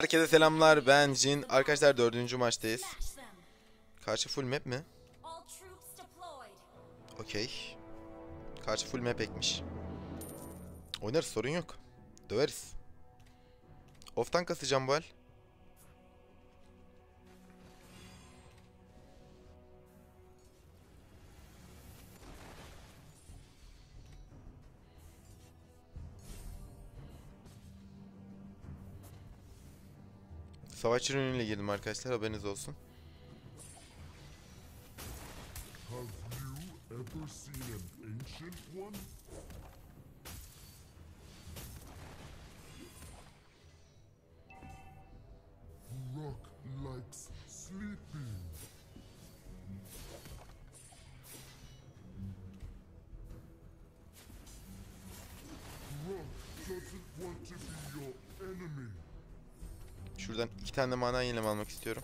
Herkese selamlar ben Jin. Arkadaşlar dördüncü maçtayız. Karşı full map mi? Okey. Karşı full map ekmiş. Oynarız sorun yok. Döveriz. Off'tan kasacağım bu el. Savaşçı ürünüyle girdim arkadaşlar haberiniz olsun. Have you ever seen an ancient one? Şuradan iki tane mana yenileme almak istiyorum.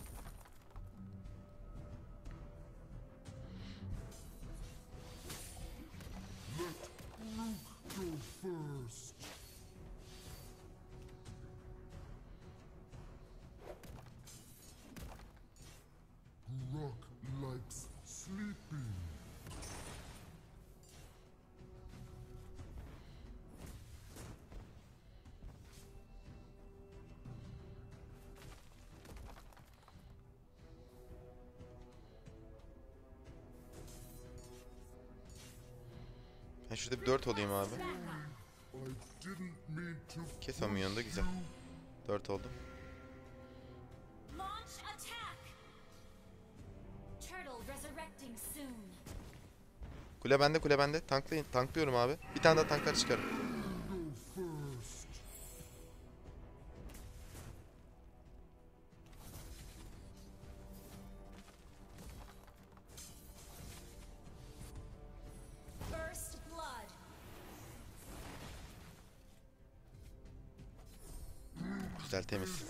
Ben şurada bir 4 olayım abi. Kes onun yanında güzel. 4 oldum. Kule bende kule bende. Tanklayın. Tanklıyorum abi. Bir tane daha tanklar çıkarım. Güzel temiz.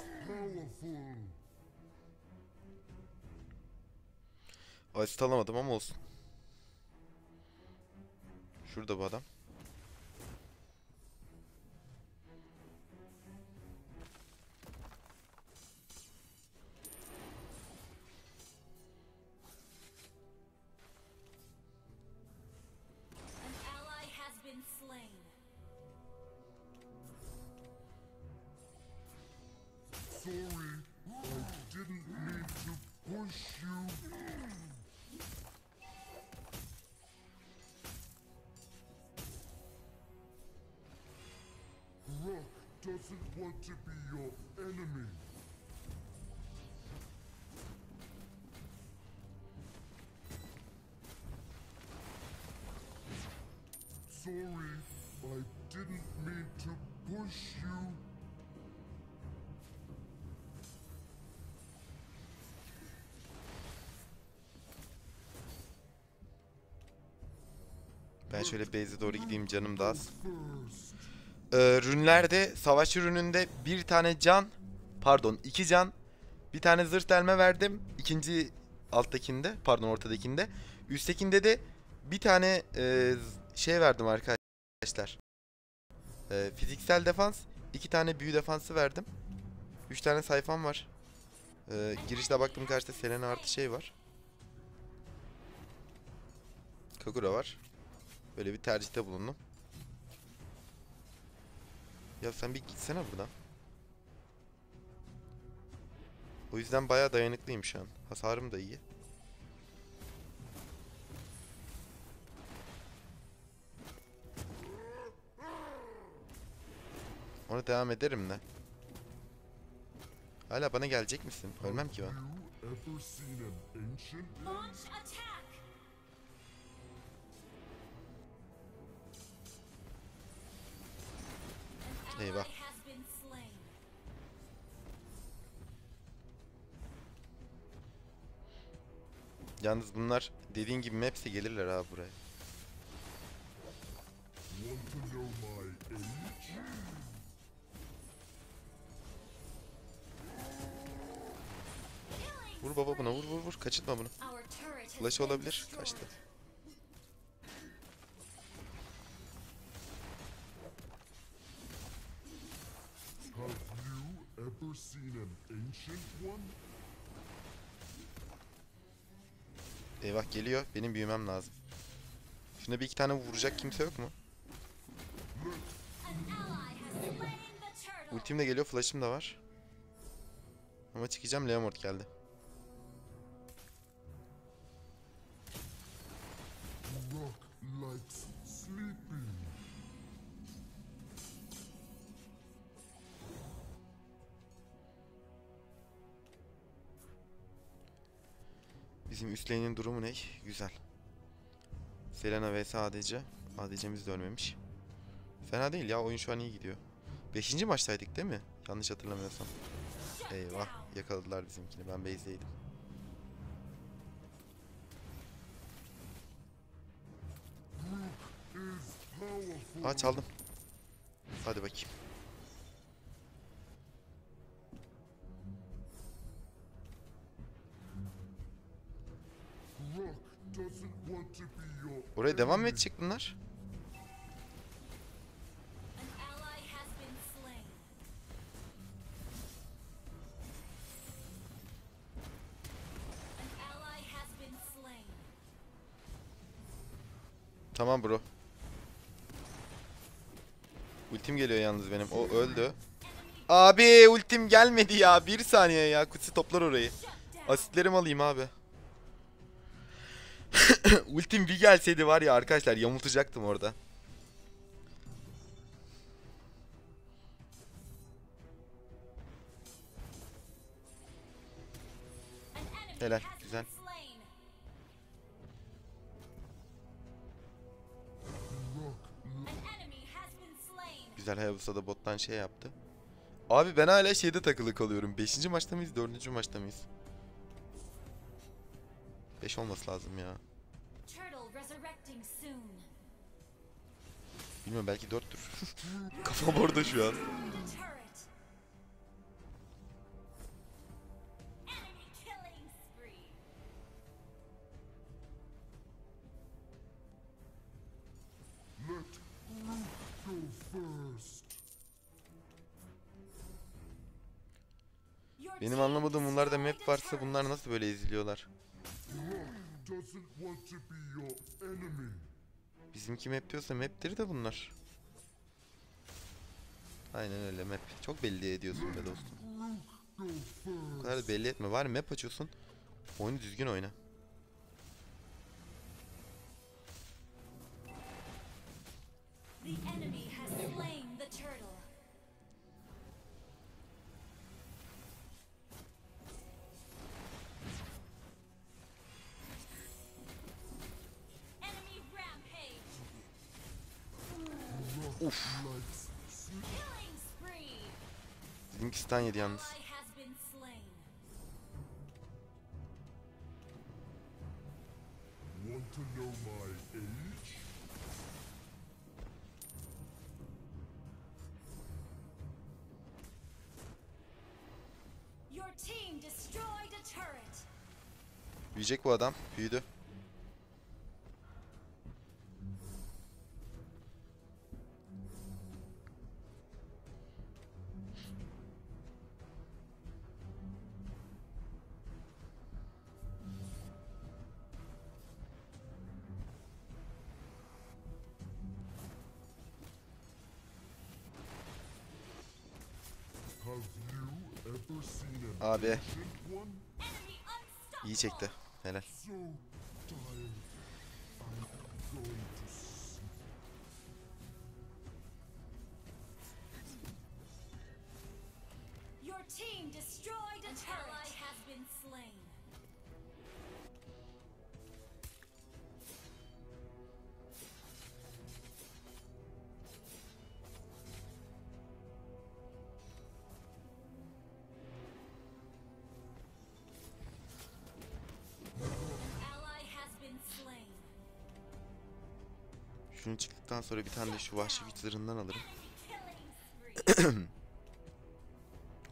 Asist alamadım ama olsun. Şurada bu adam. Doesn't want to be your enemy. Sorry, I didn't mean to push you. Ben şöyle base'e doğru gideyim canım da az. First. Ee, rünlerde savaş ürününde bir tane can pardon iki can bir tane zırh delme verdim. İkinci alttakinde pardon ortadakinde. Üsttekinde de bir tane e, şey verdim arkadaşlar. Ee, fiziksel defans iki tane büyü defansı verdim. Üç tane sayfam var. Ee, girişte baktım karşıda Selena artı şey var. Kagura var. Böyle bir tercihte bulundum. Ya sen bir gitsene buradan. O yüzden bayağı dayanıklıyım şu an. Hasarım da iyi. Ona devam ederim de. Hala bana gelecek misin? Ölmem ki ben. Eyvah. Yalnız bunlar dediğin gibi maps'e gelirler abi buraya. Vur baba buna vur vur vur. Kaçırtma bunu. Flash olabilir. Kaçtı. Seen an ancient one? Eyvah geliyor. Benim büyümem lazım. Şuna bir iki tane vuracak kimse yok mu? Ultim de geliyor. Flash'ım da var. Ama çıkacağım. Leomord geldi. Rock likes Bizim üst lane'in durumu ne? Güzel. Selena vs ADC. ADC'miz de ölmemiş. Fena değil ya. Oyun şu an iyi gidiyor. Beşinci maçtaydık değil mi? Yanlış hatırlamıyorsam. Eyvah. Yakaladılar bizimkini. Ben base'deydim. Aa çaldım. Hadi bakayım. Ally has been slain. Tamam bro. Ultim geliyor yalnız benim. O öldü. Abi ultim gelmedi ya. Bir saniye ya. Kutsi toplar orayı. Asitlerimi alayım abi. ultim bir gelseydi var ya arkadaşlar yamultacaktım orada. Helal, güzel. Güzel Hayabusa da bottan şey yaptı. Abi ben hala şeyde takılı kalıyorum. 5. maçta mıyız? 4. maçta mıyız? 5 olması lazım ya. Turtle resurrecting soon. Bilmiyorum belki 4'tür. Kafam orada şu an. The turret. Enemy killing spree. Let Rook go first. Your Benim anlamadığım bunlarda map varsa bunlar nasıl böyle eziliyorlar? Doesn't want to be your enemy. Bizimki map diyorsa map'tir de bunlar. Aynen öyle map. Çok belli ediyorsun be dostum. Bu kadar da belli etme. Var map açıyorsun. Oyunu düzgün oyna. The enemy 80 yalnız. Büyüyecek bu adam. Büyüdü. Abi iyi çekti. Helal. Your team destroyed a turret. Şunu çıktıktan sonra bir tane de şu vahşi güç zırhından alırım.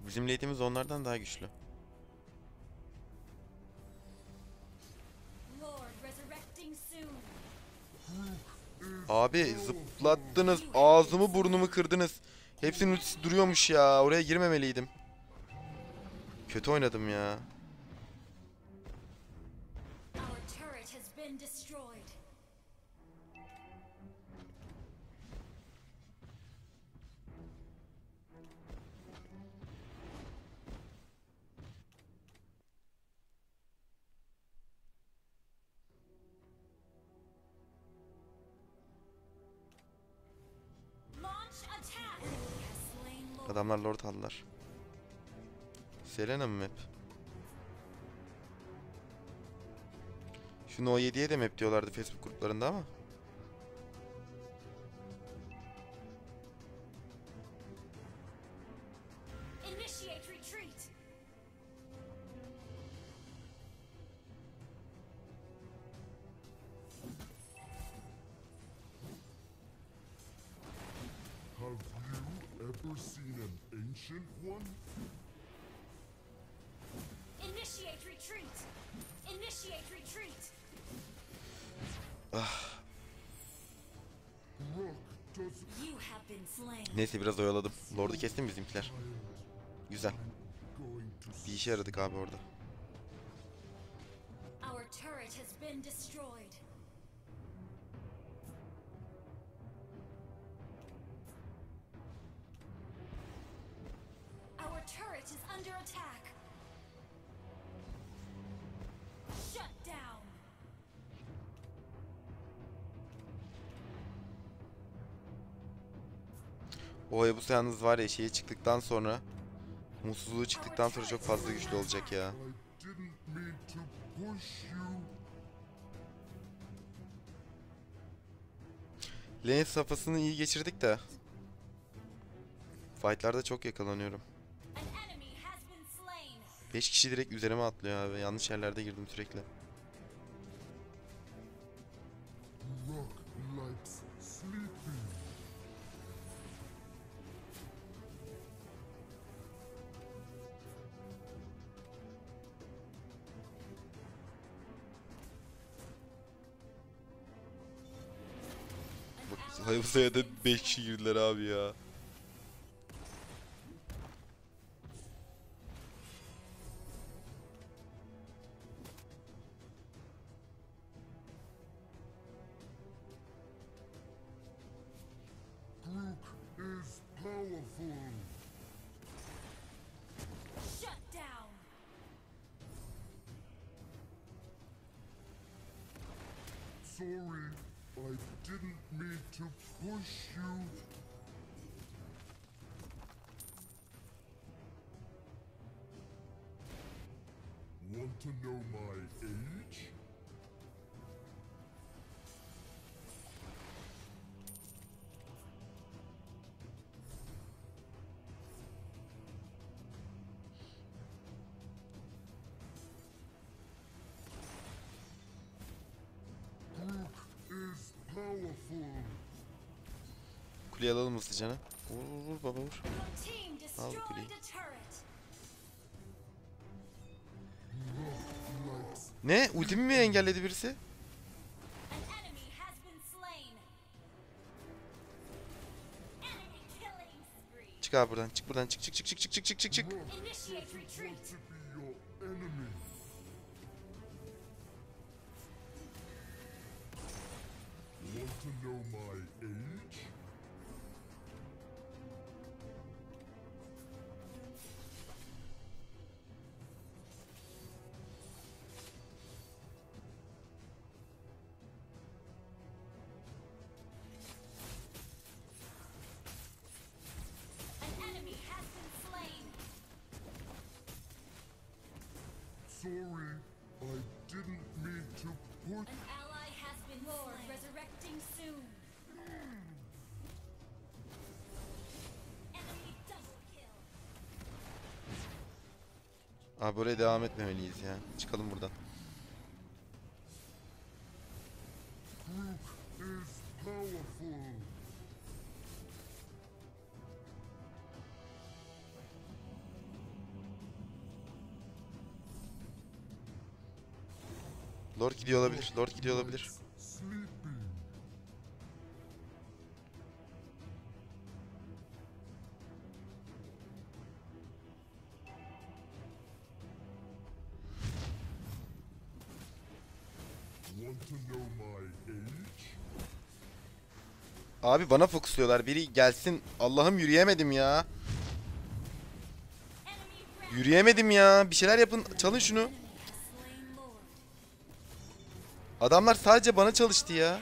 Bizim late'imiz onlardan daha güçlü. Abi zıplattınız. Ağzımı burnumu kırdınız. Hepsinin ultisi duruyormuş ya. Oraya girmemeliydim. Kötü oynadım ya. Adamlar lord aldılar. Selena mı map? Şu No 7'ye de map diyorlardı Facebook gruplarında ama. One? Initiate retreat. Initiate retreat. Slain. Neyse biraz oyaladım. Lord'u kestim bizimkiler. Güzel. Bir işe yaradık abi orada. Our turret has been destroyed. Turret is under attack. Shut down. O Hayabusa yalnız var ya şeye çıktıktan sonra mutsuzluğu çıktıktan sonra çok fazla güçlü olacak ya. Lane safhasını iyi geçirdik de. Fightlarda çok yakalanıyorum. 5 kişi direkt üzerime atlıyor abi. Yanlış yerlerde girdim sürekli. Hayabusa'ya da 5 kişi girdiler abi ya. Want to know my age? Kuleyi alalım hızlıca. Vur vur vur baba vur. Destroyed kuleyi. Ne? Ultimi mi engelledi birisi? Çık abi buradan. Çık buradan. Çık çık çık çık çık çık çık çık çık. Want to know my age? An ally has been Lord resurrecting soon. Abi buraya devam etmemeliyiz ya. Çıkalım buradan. Lord gidiyor olabilir. Abi bana fokusluyorlar. Biri gelsin. Allah'ım yürüyemedim ya. Yürüyemedim ya. Bir şeyler yapın. Çalın şunu. Adamlar sadece bana çalıştı ya.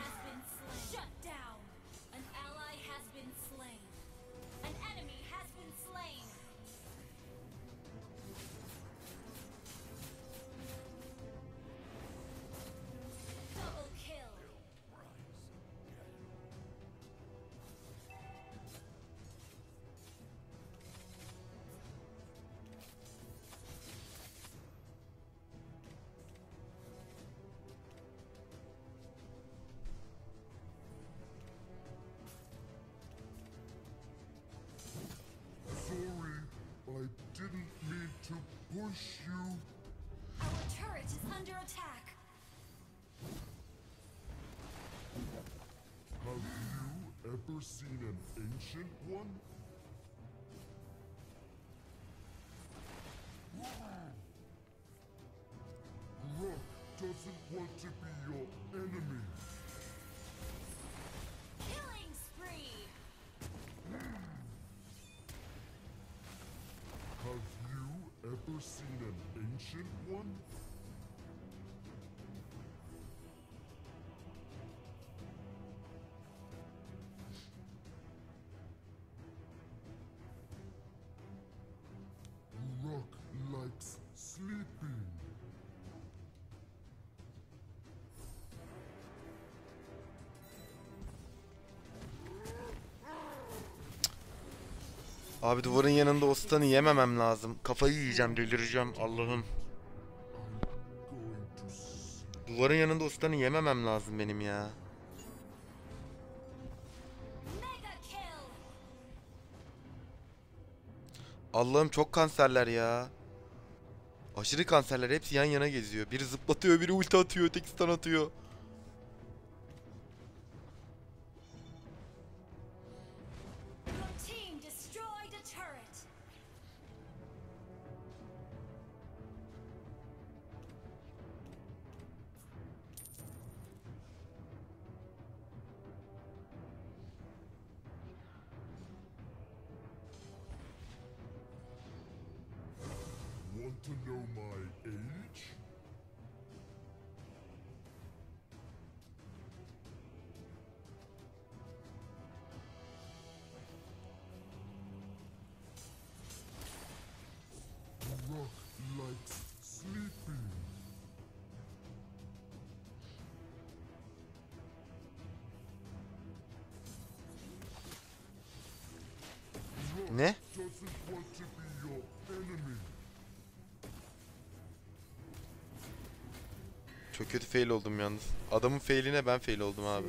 To push you. Our turret is under attack. Have you ever seen an ancient one? Rock doesn't want to be your enemy. Seen an ancient one? Abi duvarın yanında o stun'ı yememem lazım. Kafayı yiyeceğim, delireceğim Allah'ım. Duvarın yanında o stun'ı yememem lazım benim ya. Allah'ım çok kanserler ya. Aşırı kanserler hepsi yan yana geziyor. Biri zıplatıyor, biri ulti atıyor, öteki stun atıyor. Want to know my age? Rock likes sleeping. Ne? Doesn't want to be your enemy. Çok kötü fail oldum yalnız. Adamın failine ben fail oldum abi.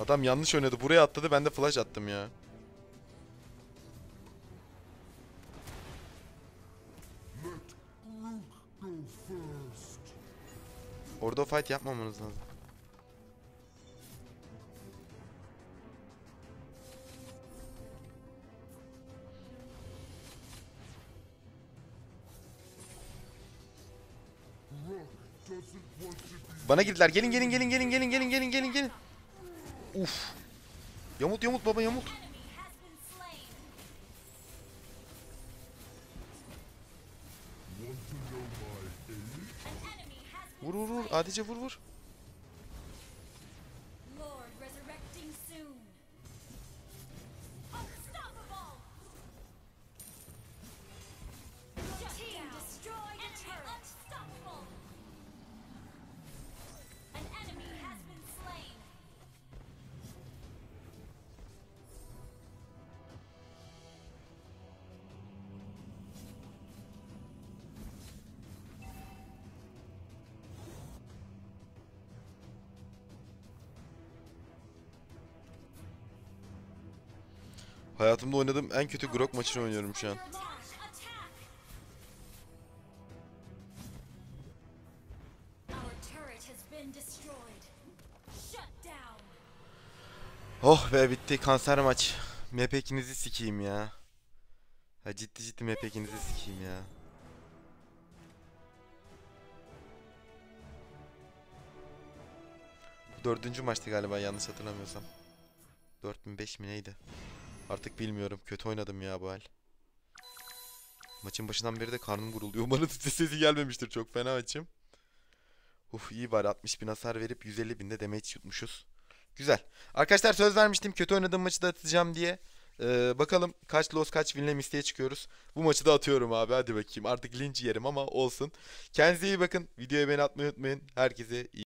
Adam yanlış oynadı. Buraya atladı ben de flash attım ya. Orada fight yapmamanız lazım. Bana girdiler. Gelin gelin gelin gelin gelin gelin gelin gelin gelin. Uf. Yamult yamult baba yamult. Vur vur vur. Adice vur vur. Hayatımda oynadığım en kötü Grok maçını oynuyorum şu an. Oh be bitti kanser maç. Mepekinizi sikeyim ya. Ha ciddi ciddi mepekinizi sikeyim ya. Dördüncü maçtı galiba yanlış hatırlamıyorsam. 4005 mi neydi? Artık bilmiyorum. Kötü oynadım ya bu el. Maçın başından beri de karnım gurulduyor. Umarım ses sesi gelmemiştir. Çok fena açım. Uf iyi bari 60 bin hasar verip 150 bin de damage yutmuşuz. Güzel. Arkadaşlar söz vermiştim kötü oynadığım maçı da atacağım diye. Ee, bakalım kaç loss kaç winle listeye çıkıyoruz. Bu maçı da atıyorum abi hadi bakayım. Artık linç yerim ama olsun. Kendinize iyi bakın. Videoya beni atmayı unutmayın. Herkese iyi